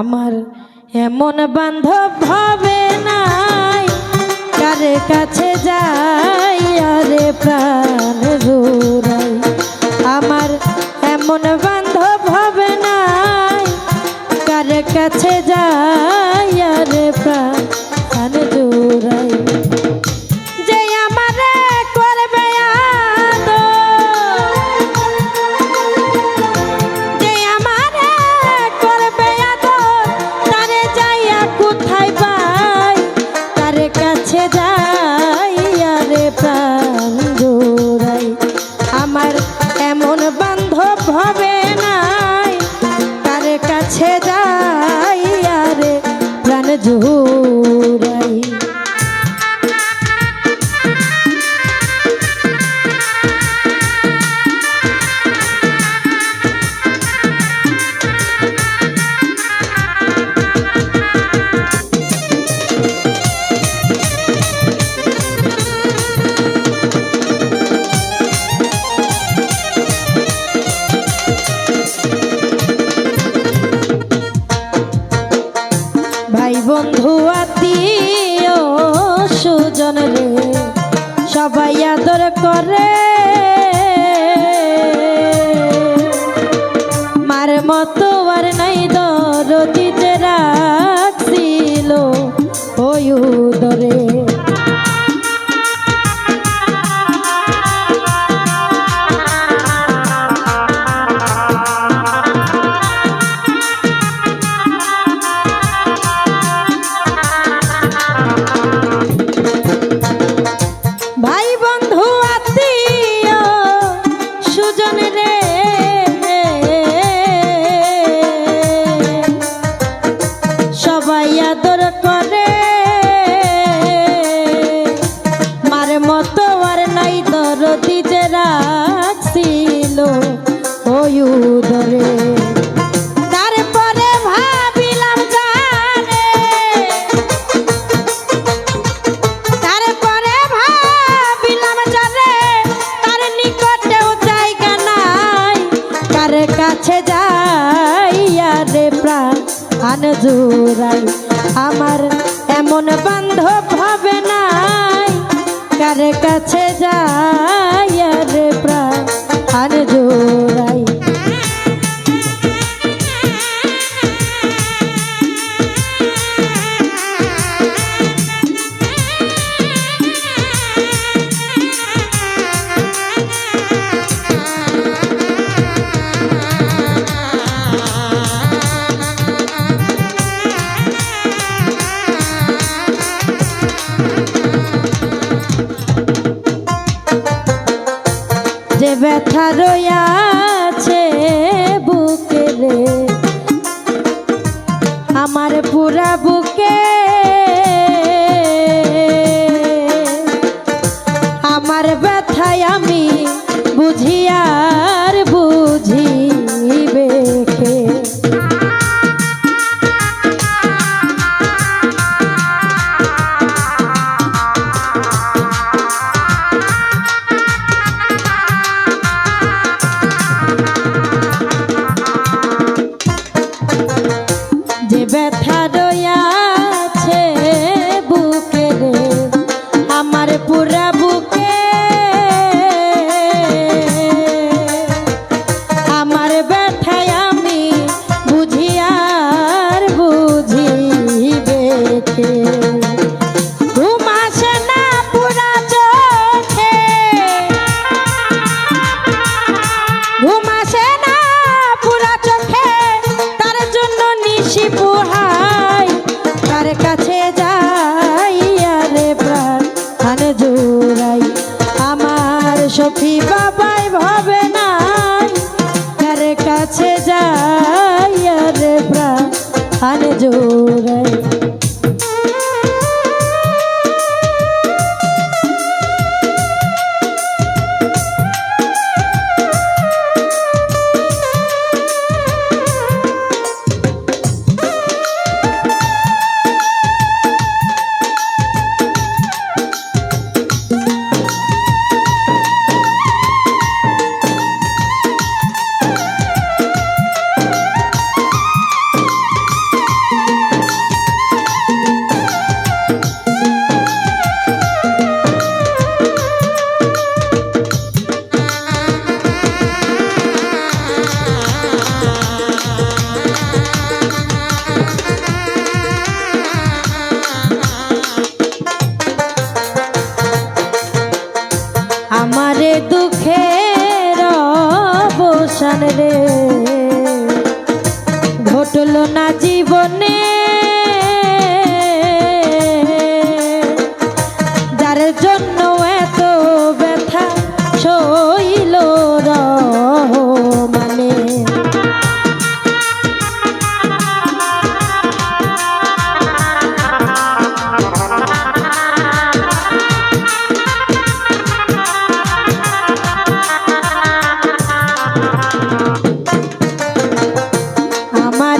আমার এমন বান্ধব হবে নাই, কারে কাছে যাই, আরে প্রাণ জোড়াই। আমার এমন বান্ধব হবে নাই, কারে কাছে যাই, আরে প্রাণ বন্ধু আত্মীয় সুজন রে সবাই আদর করে। মার মতো কাছে যাইয়া রে প্রাণ আন জোড়াই। আমার এমন বান্ধব হবে নাই। কার কাছে যাই বুঝিয়া জীবনে। যার জন্য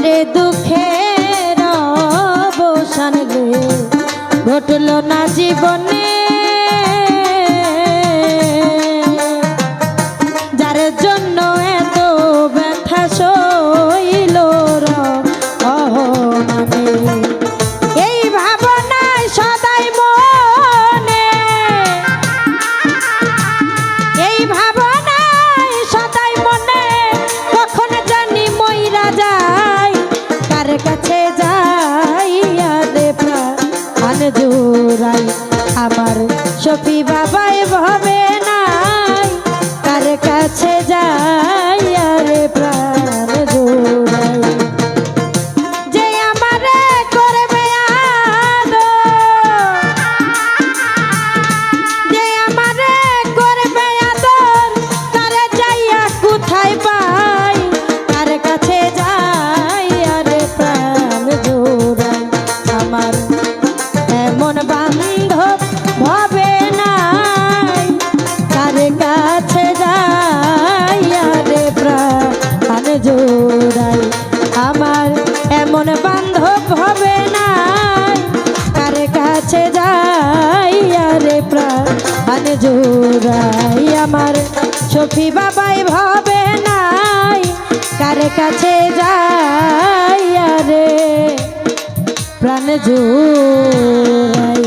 রে দুঃখে অবসান রে। ঘটল না জীবনে বাবাই ভাবে নাই কার কাছে যাই রে প্রাণ জোড়াই।